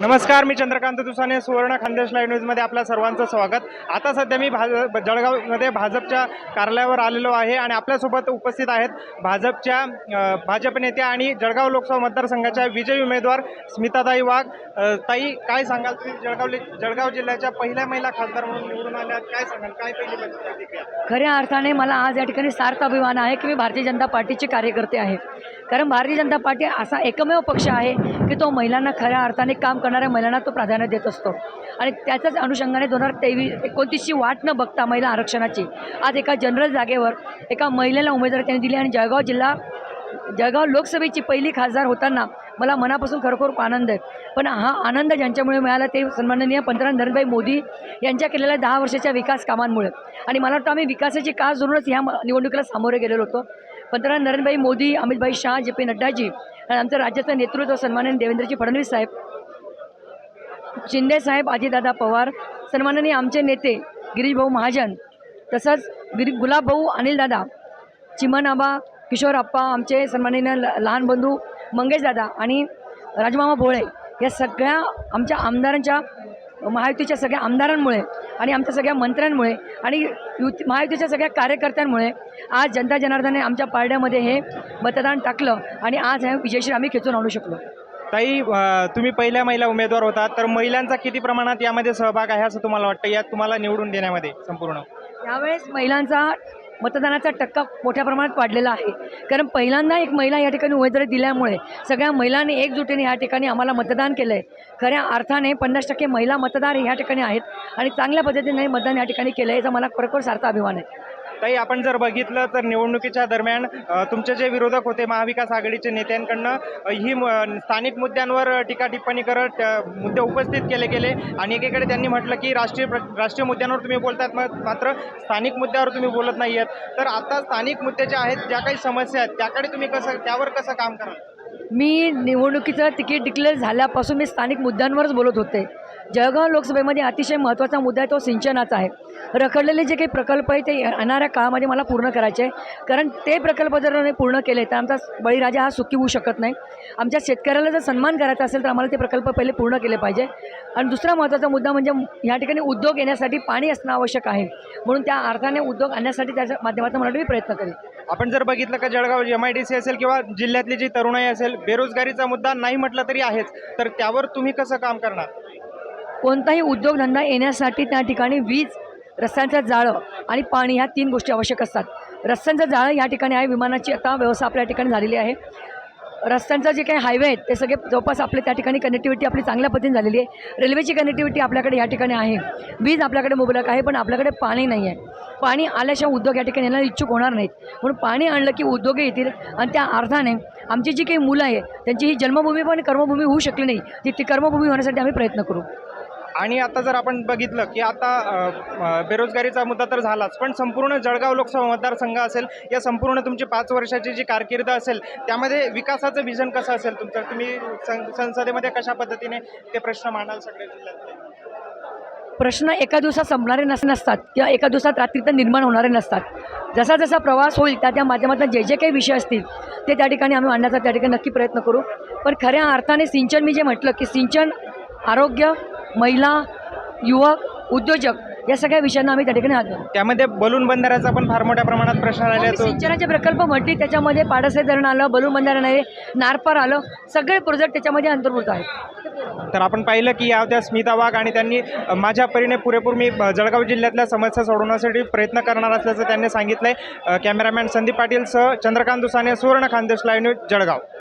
नमस्कार मी चंद्रकांत दुसाने सुवर्ण खानदेश लाईव्ह न्यूजमध्ये आपल्या सर्वांचं स्वागत. आता सध्या मी भाज जळगावमध्ये भाजपच्या कार्यालयावर आलेलो आहे आणि आपल्यासोबत उपस्थित आहेत भाजपच्या भाजप नेत्या आणि जळगाव लोकसभा मतदारसंघाच्या विजयी उमेदवार स्मिताताई वाघ. ताई काय सांगाल तुम्ही? जळगाव जळगाव जिल्ह्याच्या पहिल्या महिला खासदार म्हणून निवडून आल्या काय सांगाल? काय पहिली प्रतिक्रिया? खऱ्या अर्थाने मला आज या ठिकाणी सार्थ अभिमान आहे की मी भारतीय जनता पार्टीचे कार्यकर्ते आहे. कारण भारतीय जनता पार्टी असा एकमेव पक्ष आहे की तो महिलांना खऱ्या अर्थाने काम करणाऱ्या महिलांना तो प्राधान्य देत असतो. आणि त्याच्याच अनुषंगाने दोन हजार तेवीस एकोणतीसची वाट न बघता महिला आरक्षणाची आज एका जनरल जागेवर एका महिलेला उमेदवारी त्यांनी दिली आणि जळगाव जिल्हा जळगाव लोकसभेची पहिली खासदार होताना मला मनापासून खरोखर आनंद आहे. पण हा आनंद ज्यांच्यामुळे मिळाला ते सन्माननीय पंतप्रधान नरेंद्रभाई मोदी यांच्या केलेल्या दहा वर्षाच्या विकास कामांमुळे. आणि मला वाटतं आम्ही विकासाची कास धरूनच ह्या निवडणुकीला सामोरे गेलेलो होतो. पंतप्रधान नरेंद्रभाई मोदी अमितभाई शाह जे पी नड्डाजी आणि आमचं राज्याचं नेतृत्व सन्माननीय देवेंद्रजी फडणवीस साहेब शिंदेसाहेब आजीदादा अजितदादा पवार सन्माननीय आमचे नेते गिरीशभाऊ महाजन तसंच गिरी गुलाबभाऊ अनिलदादा चिमनाबा किशोरप्पा आमचे सन्माननीय ल- लहान बंधू मंगेशदादा आणि राजमामा भोळे या सगळ्या आमच्या आमदारांच्या महायुतीच्या सगळ्या आमदारांमुळे आणि आमच्या सगळ्या मंत्र्यांमुळे आणि युती महायुतीच्या सगळ्या कार्यकर्त्यांमुळे आज जनता जनार्दने आमच्या पारड्यामध्ये हे मतदान टाकलं आणि आज हे विजयश्री आम्ही खेचून आणू शकलो. ताई तुम्ही पहिल्या महिला उमेदवार होता तर महिलांचा किती प्रमाणात यामध्ये सहभाग आहे असं तुम्हाला वाटतं? यात तुम्हाला निवडून देण्यामध्ये संपूर्ण. यावेळेस महिलांचा मतदानाचा टक्का मोठ्या प्रमाणात वाढलेला आहे. कारण पहिल्यांदा एक महिला या ठिकाणी उमेदवारी दिल्यामुळे सगळ्या महिलांनी एकजुटीने या ठिकाणी आम्हाला मतदान केलं आहे खऱ्या अर्थाने पन्नास टक्के महिला मतदार ह्या ठिकाणी आहेत आणि चांगल्या पद्धतीने मतदान या ठिकाणी केलं आहे याचा मला खरोखर सार्थ अभिमान आहे. ताई आपण जर बघितलं तर निवडणुकीच्या दरम्यान तुमचे जे विरोधक होते महाविकास आघाडीचे नेत्यांकडनं ही म- स्थानिक मुद्द्यांवर टीका टिप्पणी करत मुद्दे उपस्थित केले गेले. आणि एकीकडे त्यांनी म्हटलं की राष्ट्रीय प्र- राष्ट्रीय मुद्द्यांवर तुम्ही बोलतात मग मात्र स्थानिक मुद्द्यावर तुम्ही बोलत नाही आहेत तर आता स्थानिक मुद्दे जे आहेत ज्या काही समस्या आहेत त्याकडे तुम्ही कसं त्यावर कसं काम कराल? मी निवडणुकीचं तिकीट डिक्लेअर झाल्यापासून मी स्थानिक मुद्द्यांवरच बोलत होते. जळगाव लोकसभेमध्ये अतिशय महत्त्वाचा मुद्दा आहे तो सिंचनाचा आहे. रखडलेले जे काही प्रकल्प आहे ते येणाऱ्या काळामध्ये मला पूर्ण करायचे आहे. कारण ते प्रकल्प जर नाही पूर्ण केले तर आमचा बळीराजा हा सुखी होऊ शकत नाही. आमच्या शेतकऱ्याला जर सन्मान करायचा असेल तर आम्हाला ते प्रकल्प पहिले पूर्ण केले पाहिजे. आणि दुसरा महत्त्वाचा मुद्दा म्हणजे ह्या ठिकाणी उद्योग येण्यासाठी पाणी असणं आवश्यक आहे. म्हणून त्या अर्थाने उद्योग आणण्यासाठी त्याच्या माध्यमातून मला मी प्रयत्न करेल आपण जर बघितलं का Jalgaon M I D C असेल किंवा जिल्ह्यातली जी तरुणाई असेल बेरोजगारीचा मुद्दा नाही म्हटलं तरी आहेच. तर त्यावर तुम्ही कसं काम करणार? कोणताही उद्योगधंदा येण्यासाठी त्या ठिकाणी वीज रस्त्यांचं जाळं आणि पाणी ह्या तीन गोष्टी आवश्यक असतात. रस्त्यांचं जाळं या ठिकाणी आहे. विमानाची आता व्यवस्था आपल्या ठिकाणी झालेली आहे. रस्त्यांचं जे काही हायवे आहेत ते सगळे जवळपास आपले त्या ठिकाणी कनेक्टिव्हिटी आपली चांगल्या पद्धतीने झालेली आहे. रेल्वेची कनेक्टिव्हिटी आपल्याकडे या ठिकाणी आहे. वीज आपल्याकडे मुबलक आहे पण आपल्याकडे पाणी नाही आहे पाणी आल्याशिवाय उद्योग या ठिकाणी येण्याला इच्छुक होणार नाहीत. म्हणून पाणी आणलं की उद्योग येतील आणि त्या अर्थाने आमची जी काही मुलं आहे त्यांची ही जन्मभूमी पण कर्मभूमी होऊ शकली नाही. ती ती कर्मभूमी होण्यासाठी आम्ही प्रयत्न करू. आणि आता जर आपण बघितलं की आता बेरोजगारीचा मुद्दा तर झालाच पण संपूर्ण जळगाव लोकसभा मतदारसंघ असेल या संपूर्ण तुमची पाच वर्षाची जी कारकीर्द असेल त्यामध्ये विकासाचं विजन कसं असेल तुमचं? तुम्ही सं- संसदेमध्ये कशा पद्धतीने ते प्रश्न मांडाल सगळे जिल्ह्यातले? प्रश्न एका दिवसात संपणारे नस नसतात किंवा एका दिवसात रात्रीत निर्माण होणारे नसतात. जसा जसा प्रवास होईल त्या त्या माध्यमातून जे जे काही विषय असतील ते त्या ठिकाणी आम्ही मांडण्याचा त्या ठिकाणी नक्की प्रयत्न करू. पण खऱ्या अर्थाने सिंचन मी जे म्हटलं की सिंचन आरोग्य महिला युवक उद्योजक या सगळ्या विषयांना आम्ही त्या ठिकाणी हात. त्यामध्ये बलून बंधाऱ्याचा पण फार मोठ्या प्रमाणात प्रश्न आम्ही तो सिंचनाचे प्रकल्प म्हटली त्याच्यामध्ये पाडसे धरण आलं बलून बंधारण आहे नारपार आलं सगळे प्रोजेक्ट त्याच्यामध्ये अंतर्भूत आहेत. तर आपण पाहिलं की या त्या स्मिता वाघ आणि त्यांनी अ, माझ्या परीने पुरेपूर मी अ, जळगाव जिल्ह्यातल्या समस्या सोडवण्यासाठी प्रयत्न करणार असल्याचं त्यांनी सांगितलंय. अ, कॅमेरामॅन संदीप पाटील सह चंद्रकांत दुसाने सुवर्ण खानदेश लाईव्ह न्यूज जळगाव.